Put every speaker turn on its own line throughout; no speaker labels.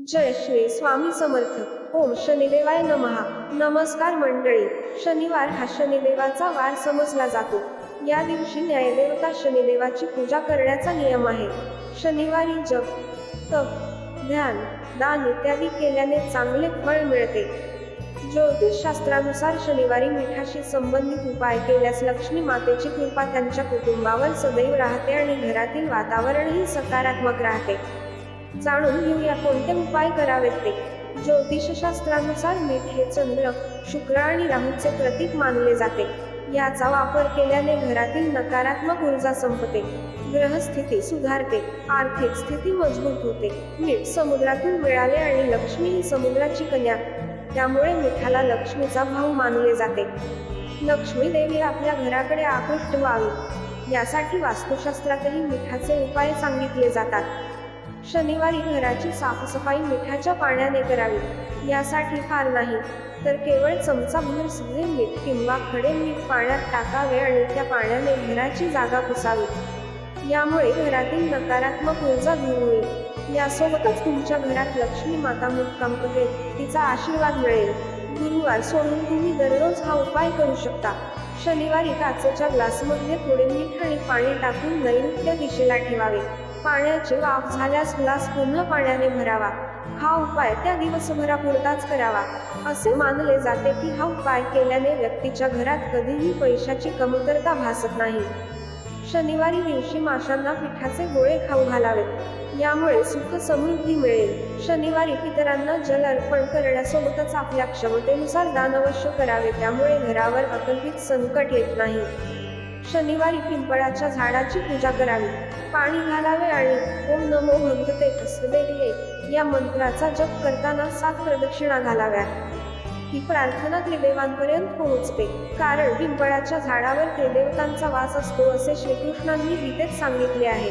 जय श्री स्वामी समर्थ. ओम शनिदेवाय नमहा नमस्कार मंडळी. शनिवार हा शनिदेवाचा वार समजला जातो. या दिवशी न्यायदेवता शनिदेवाची पूजा करण्याचा नियम आहे. शनिवारी जप तप ध्यान दान इत्यादी केल्याने चांगले फळ मिळते. ज्योतिषशास्त्रानुसार शनिवारी मिठाशी संबंधित उपाय केल्यास लक्ष्मी मातेची कृपा त्यांच्या कुटुंबावर सदैव राहते आणि घरातील वातावरणही सकारात्मक राहते. जाणून घेऊया कोणते उपाय करावेत ते. ज्योतिषशास्त्रानुसार मीठ हे चंद्र शुक्र आणि राहूचे प्रतीक मानले जाते. याचा वापर केल्याने घरातील नकारात्मक ऊर्जा संपते. ग्रहस्थिती सुधारते आर्थिक स्थिती मजबूत होते. मीठ समुद्रातून मिळाले आणि लक्ष्मी ही समुद्राची कन्या. त्यामुळे मिठाला लक्ष्मीचा भाव मानले जाते. लक्ष्मी देवी आपल्या घराकडे आकृष्ट व्हावी. यासाठी वास्तुशास्त्रातही मिठाचे उपाय सांगितले जातात. शनिवारी घराची साफसफाई मिठाच्या पाण्याने करावी यासाठी फार नाही तर केवळ चमचाभर सुरे मीठ किंवा खडे मीठ पाण्यात टाकावे आणि त्या पाण्याने घराची जागा पुसावी. यामुळे घरातील नकारात्मक ऊर्जा दूर होईल. यासोबतच तुमच्या घरात लक्ष्मी माता मुक्काम करेल तिचा आशीर्वाद मिळेल. गुरुवार सोडून तुम्ही दररोज हा उपाय करू शकता. शनिवारी काचेच्या ग्लासमध्ये थोडे मीठ आणि पाणी टाकून नैऋत्य दिशेला ठेवावे. पाण्याची वाफ झाल्यास ग्लास पूर्ण पाण्याने भरावा. हा उपाय त्या दिवसभरापुरताच करावा. असे मानले जाते की हा उपाय केल्याने व्यक्तीच्या घरात कधीही पैशाची कमतरता भासत नाही. शनिवारी दिवशी माशांना पिठाचे गोळे खाऊ घालावेत. यामुळे सुख समृद्धी मिळेल. शनिवारी इतरांना जल अर्पण करण्यासोबतच आपल्या क्षमतेनुसार दान अवश्य करावे त्यामुळे घरावर अकल्पित संकट येत नाही. शनिवारी पिंपळाच्या झाडाची पूजा करावी. पाणी घालावे आणि ओम नमो भगवते असले या मंत्राचा जप करताना सात प्रदक्षिणा घालाव्यात. ही प्रार्थना त्रिदेवांपर्यंत पोहोचते. कारण पिंपळाच्या झाडावर त्रिदेवतांचा वास असतो असे श्रीकृष्णांनी गीतेत सांगितले आहे.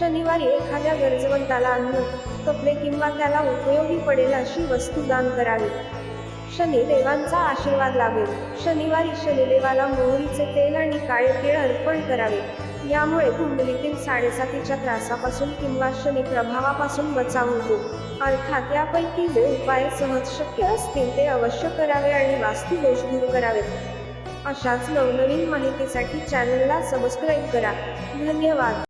शनिवारी एखाद्या गरजवंताला अन्न कपडे किंवा त्याला उपयोगी पडेल अशी वस्तू दान करावी. शनिदेवांचा आशीर्वाद लाभेल शनिवारी शनिदेवाला मोहरीचे तेल आणि काळे केळ अर्पण करावे. यामुळे कुंडलीतील साडेसातीच्या त्रासापासून किंवा शनी प्रभावापासून बचाव होतो. अर्थात यापैकी जे उपाय सहज शक्य असतील ते अवश्य करावे आणि वास्तू दोष दूर करावेत अशाच नवनवीन माहितीसाठी चॅनलला सबस्क्राईब करा. धन्यवाद.